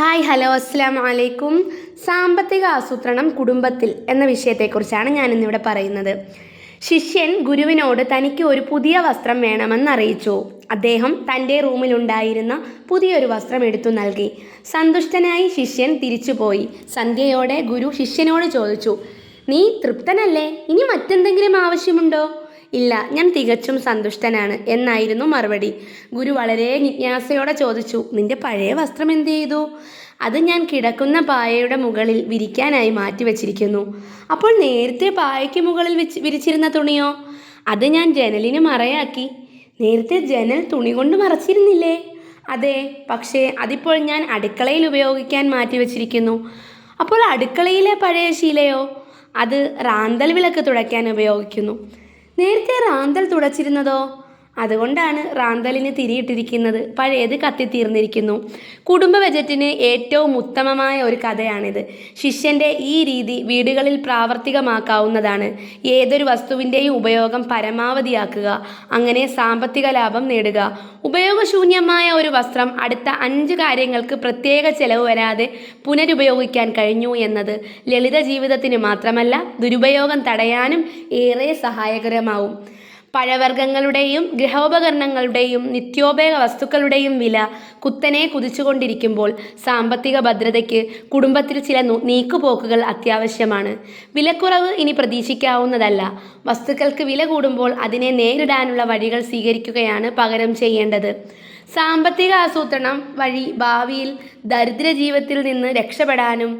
Hi hello അസ്സാം വലൈക്കും സാമ്പത്തിക ആസൂത്രണം കുടുംബത്തിൽ എന്ന വിഷയത്തെക്കുറിച്ചാണ് ഞാൻ ഇന്നിവിടെ പറയുന്നത്. ശിഷ്യൻ ഗുരുവിനോട് തനിക്ക് ഒരു പുതിയ വസ്ത്രം വേണമെന്ന് അറിയിച്ചു. അദ്ദേഹം തന്റെ റൂമിലുണ്ടായിരുന്ന പുതിയൊരു വസ്ത്രം എടുത്തു നൽകി. സന്തുഷ്ടനായി ശിഷ്യൻ തിരിച്ചുപോയി. സന്ധ്യയോടെ ഗുരു ശിഷ്യനോട് ചോദിച്ചു നീ തൃപ്തനല്ലേ? ഇനി മറ്റെന്തെങ്കിലും ആവശ്യമുണ്ടോ? ഇല്ല ഞാൻ തികച്ചും സന്തുഷ്ടനാണ് എന്നായിരുന്നു മറുപടി. ഗുരു വളരെ ജിജ്ഞാസയോടെ ചോദിച്ചു നിന്റെ പഴയ വസ്ത്രം എന്ത് ചെയ്തു? അത് ഞാൻ കിടക്കുന്ന പായയുടെ മുകളിൽ വിരിക്കാനായി മാറ്റി വച്ചിരിക്കുന്നു. അപ്പോൾ നേരത്തെ പായയ്ക്ക് മുകളിൽ വിരിച്ചിരുന്ന തുണിയോ? അത് ഞാൻ ജനലിന് മറയാക്കി. നേരത്തെ ജനൽ തുണി കൊണ്ട് മറച്ചിരുന്നില്ലേ? അതെ പക്ഷേ അതിപ്പോൾ ഞാൻ അടുക്കളയിൽ ഉപയോഗിക്കാൻ മാറ്റി വച്ചിരിക്കുന്നു. അപ്പോൾ അടുക്കളയിലെ പഴയ ശീലയോ? അത് റാന്തൽ വിളക്ക് തുടയ്ക്കാൻ ഉപയോഗിക്കുന്നു. നേരത്തെ റാന്തൽ തുടച്ചിരുന്നതോ? അതുകൊണ്ടാണ് റാന്തലിന് തിരിയിട്ടിരിക്കുന്നത്. പഴയത് കത്തിത്തീർന്നിരിക്കുന്നു. കുടുംബ ബജറ്റിന് ഏറ്റവും ഉത്തമമായ ഒരു കഥയാണിത്. ശിഷ്യന്റെ ഈ രീതി വീടുകളിൽ പ്രാവർത്തികമാക്കാവുന്നതാണ്. ഏതൊരു വസ്തുവിന്റെയും ഉപയോഗം പരമാവധിയാക്കുക. അങ്ങനെ സാമ്പത്തിക ലാഭം നേടുക. ഉപയോഗശൂന്യമായ ഒരു വസ്ത്രം അടുത്ത അഞ്ച് കാര്യങ്ങൾക്ക് പ്രത്യേക ചെലവ് വരാതെ പുനരുപയോഗിക്കാൻ കഴിഞ്ഞു എന്നത് ലളിത ജീവിതത്തിന് മാത്രമല്ല ദുരുപയോഗം തടയാനും ഏറെ സഹായകരമാവും. പഴവർഗങ്ങളുടെയും ഗൃഹോപകരണങ്ങളുടെയും നിത്യോപയോഗ വസ്തുക്കളുടെയും വില കുത്തനെ കുതിച്ചുകൊണ്ടിരിക്കുമ്പോൾ സാമ്പത്തിക ഭദ്രതയ്ക്ക് കുടുംബത്തിൽ ചില നീക്കുപോക്കുകൾ അത്യാവശ്യമാണ്. വിലക്കുറവ് ഇനി പ്രതീക്ഷിക്കാവുന്നതല്ല. വസ്തുക്കൾക്ക് വില കൂടുമ്പോൾ അതിനെ നേരിടാനുള്ള വഴികൾ സ്വീകരിക്കുകയാണ് പകരം ചെയ്യേണ്ടത്. സാമ്പത്തിക ആസൂത്രണം വഴി ഭാവിയിൽ ദരിദ്ര ജീവിതത്തിൽ നിന്ന് രക്ഷപ്പെടാനും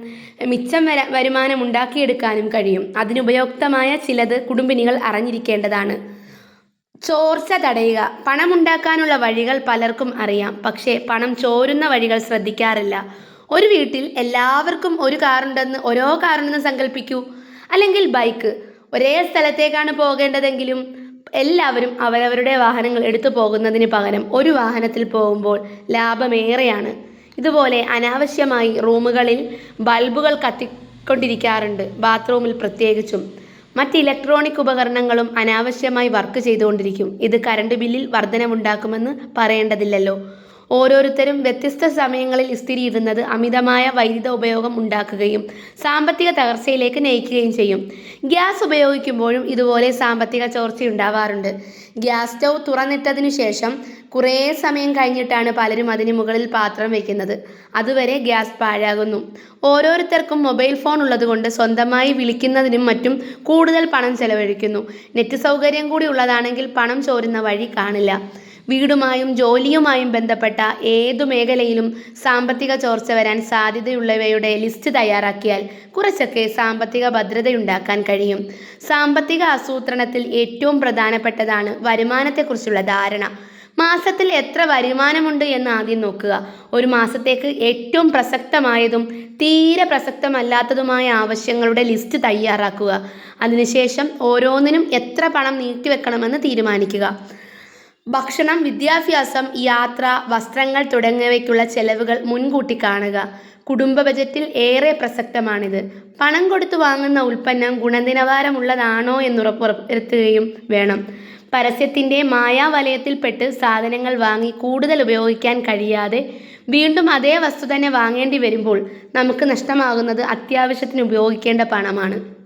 മിച്ചം വര വരുമാനം ഉണ്ടാക്കിയെടുക്കാനും കഴിയും. അതിനുപയുക്തമായ ചിലത് കുടുംബിനികൾ അറിഞ്ഞിരിക്കേണ്ടതാണ്. ചോർച്ച തടയുക. പണമുണ്ടാക്കാനുള്ള വഴികൾ പലർക്കും അറിയാം. പക്ഷേ പണം ചോരുന്ന വഴികൾ ശ്രദ്ധിക്കാറില്ല. ഒരു വീട്ടിൽ എല്ലാവർക്കും ഒരു കാറുണ്ടെന്ന് ഓരോ കാറുണ്ടെന്ന് സങ്കല്പിക്കൂ അല്ലെങ്കിൽ ബൈക്ക്. ഒരേ സ്ഥലത്തേക്കാണ് പോകേണ്ടതെങ്കിലും എല്ലാവരും അവരവരുടെ വാഹനങ്ങൾ എടുത്തു പോകുന്നതിന് പകരം ഒരു വാഹനത്തിൽ പോകുമ്പോൾ ലാഭമേറെയാണ്. ഇതുപോലെ അനാവശ്യമായി റൂമുകളിൽ ബൾബുകൾ കത്തിക്കൊണ്ടിരിക്കാറുണ്ട്. ബാത്റൂമിൽ പ്രത്യേകിച്ചും. മറ്റ് ഇലക്ട്രോണിക് ഉപകരണങ്ങളും അനാവശ്യമായി വർക്ക് ചെയ്തുകൊണ്ടിരിക്കും. ഇത് കറണ്ട് ബില്ലിൽ വർധനവുണ്ടാക്കുമെന്ന് പറയേണ്ടതില്ലല്ലോ. ഓരോരുത്തരും വ്യത്യസ്ത സമയങ്ങളിൽ ഇസ്തിരിയിടുന്നത് അമിതമായ വൈദ്യുത ഉപയോഗം ഉണ്ടാക്കുകയും സാമ്പത്തിക തകർച്ചയിലേക്ക് നയിക്കുകയും ചെയ്യും. ഗ്യാസ് ഉപയോഗിക്കുമ്പോഴും ഇതുപോലെ സാമ്പത്തിക ചോർച്ച ഉണ്ടാവാറുണ്ട് ഗ്യാസ് സ്റ്റൗ തുറന്നിട്ടതിനു ശേഷം കുറേ സമയം കഴിഞ്ഞിട്ടാണ് പലരും അതിന് മുകളിൽ പാത്രം വയ്ക്കുന്നത് അതുവരെ ഗ്യാസ് പാഴാകുന്നു. ഓരോരുത്തർക്കും മൊബൈൽ ഫോൺ ഉള്ളതുകൊണ്ട് സ്വന്തമായി വിളിക്കുന്നതിനും മറ്റും കൂടുതൽ പണം ചെലവഴിക്കുന്നു. നെറ്റ് സൗകര്യം കൂടി ഉള്ളതാണെങ്കിൽ പണം ചോരുന്ന വഴി കാണില്ല. വീടുമായും ജോലിയുമായും ബന്ധപ്പെട്ട ഏതു മേഖലയിലും സാമ്പത്തിക ചോർച്ച വരാൻ സാധ്യതയുള്ളവയുടെ ലിസ്റ്റ് തയ്യാറാക്കിയാൽ കുറച്ചൊക്കെ സാമ്പത്തിക ഭദ്രതയുണ്ടാക്കാൻ കഴിയും. സാമ്പത്തിക ആസൂത്രണത്തിൽ ഏറ്റവും പ്രധാനപ്പെട്ടതാണ് വരുമാനത്തെക്കുറിച്ചുള്ള ധാരണ. മാസത്തിൽ എത്ര വരുമാനമുണ്ട് എന്ന് ആദ്യം നോക്കുക. ഒരു മാസത്തേക്ക് ഏറ്റവും പ്രസക്തമായതും തീരെ പ്രസക്തമല്ലാത്തതുമായ ആവശ്യങ്ങളുടെ ലിസ്റ്റ് തയ്യാറാക്കുക. അതിനുശേഷം ഓരോന്നിനും എത്ര പണം നീക്കിവെക്കണമെന്ന് തീരുമാനിക്കുക. ഭക്ഷണം വിദ്യാഭ്യാസം യാത്ര വസ്ത്രങ്ങൾ തുടങ്ങിയവയ്ക്കുള്ള ചെലവുകൾ മുൻകൂട്ടി കാണുക. കുടുംബ ബജറ്റിൽ ഏറെ പ്രസക്തമാണിത്. പണം കൊടുത്തു വാങ്ങുന്ന ഉൽപ്പന്നം ഗുണനിലവാരമുള്ളതാണോ എന്നുറപ്പുവരുത്തുകയും വേണം. പരസ്യത്തിന്റെ മായാവലയത്തിൽപ്പെട്ട് സാധനങ്ങൾ വാങ്ങി കൂടുതൽ ഉപയോഗിക്കാൻ കഴിയാതെ വീണ്ടും അതേ വസ്തു തന്നെ വാങ്ങേണ്ടി വരുമ്പോൾ നമുക്ക് നഷ്ടമാകുന്നത് അത്യാവശ്യത്തിന് ഉപയോഗിക്കേണ്ട പണമാണ്.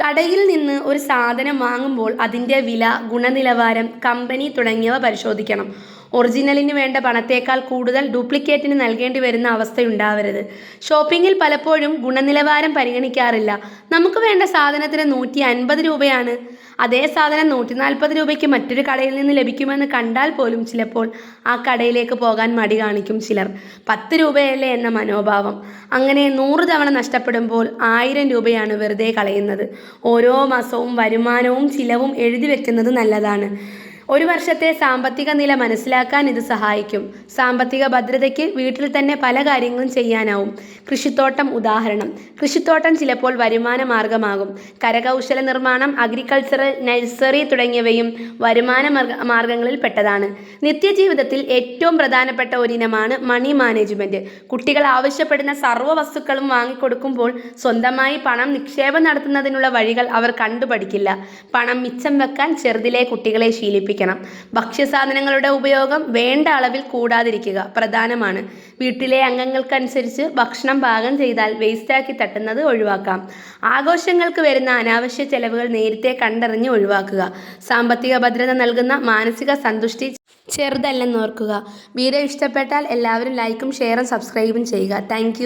കടയിൽ നിന്ന് ഒരു സാധനം വാങ്ങുമ്പോൾ അതിന്റെ വില ഗുണനിലവാരം കമ്പനി തുടങ്ങിയവ പരിശോധിക്കണം. ഒറിജിനലിന് വേണ്ട പണത്തേക്കാൾ കൂടുതൽ ഡ്യൂപ്ലിക്കേറ്റിന് നൽകേണ്ടി വരുന്ന അവസ്ഥയുണ്ടാവരുത്. ഷോപ്പിങ്ങിൽ പലപ്പോഴും ഗുണനിലവാരം പരിഗണിക്കാറില്ല. നമുക്ക് വേണ്ട സാധനത്തിന് നൂറ്റി അൻപത് രൂപയാണ്. അതേ സാധനം നൂറ്റി നാൽപ്പത് രൂപയ്ക്ക് മറ്റൊരു കടയിൽ നിന്ന് ലഭിക്കുമെന്ന് കണ്ടാൽ പോലും ചിലപ്പോൾ ആ കടയിലേക്ക് പോകാൻ മടി കാണിക്കും ചിലർ. പത്ത് രൂപയല്ലേ എന്ന മനോഭാവം. അങ്ങനെ നൂറ് തവണ നഷ്ടപ്പെടുമ്പോൾ ആയിരം രൂപയാണ് വെറുതെ കളയുന്നത്. ഓരോ മാസവും വരുമാനവും ചിലവും എഴുതി വെക്കുന്നത് നല്ലതാണ്. ഒരു വർഷത്തെ സാമ്പത്തിക നില മനസ്സിലാക്കാൻ ഇത് സഹായിക്കും. സാമ്പത്തിക ഭദ്രതയ്ക്ക് വീട്ടിൽ തന്നെ പല കാര്യങ്ങളും ചെയ്യാനാവും. കൃഷിത്തോട്ടം ഉദാഹരണം. കൃഷിത്തോട്ടം ചിലപ്പോൾ വരുമാന മാർഗമാകും. കരകൗശല നിർമ്മാണം അഗ്രികൾച്ചറൽ നഴ്സറി തുടങ്ങിയവയും വരുമാന മാർഗ മാർഗങ്ങളിൽ പെട്ടതാണ്. നിത്യജീവിതത്തിൽ ഏറ്റവും പ്രധാനപ്പെട്ട ഒരിനമാണ് മണി മാനേജ്മെന്റ് കുട്ടികൾ ആവശ്യപ്പെടുന്ന സർവ വസ്തുക്കളും വാങ്ങിക്കൊടുക്കുമ്പോൾ സ്വന്തമായി പണം നിക്ഷേപം നടത്തുന്നതിനുള്ള വഴികൾ അവർ കണ്ടുപഠിക്കില്ല. പണം മിച്ചം വെക്കാൻ ചെറുതിലെ കുട്ടികളെ ശീലിപ്പിക്കണം. ഉപയോഗിക്കണം. ഭക്ഷ്യസാധനങ്ങളുടെ ഉപയോഗം വേണ്ട അളവിൽ കൂടാതിരിക്കുക പ്രധാനമാണ്. വീട്ടിലെ അംഗങ്ങൾക്കനുസരിച്ച് ഭക്ഷണം പാകം ചെയ്താൽ വേസ്റ്റാക്കി തട്ടുന്നത് ഒഴിവാക്കാം. ആഘോഷങ്ങൾക്ക് വരുന്ന അനാവശ്യ ചെലവുകൾ നേരത്തെ കണ്ടറിഞ്ഞ് ഒഴിവാക്കുക. സാമ്പത്തിക ഭദ്രത നൽകുന്ന മാനസിക സന്തുഷ്ടി ചെറുതല്ലെന്നോർക്കുക വീഡിയോ ഇഷ്ടപ്പെട്ടാൽ എല്ലാവരും ലൈക്കും ഷെയറും സബ്സ്ക്രൈബും ചെയ്യുക. താങ്ക്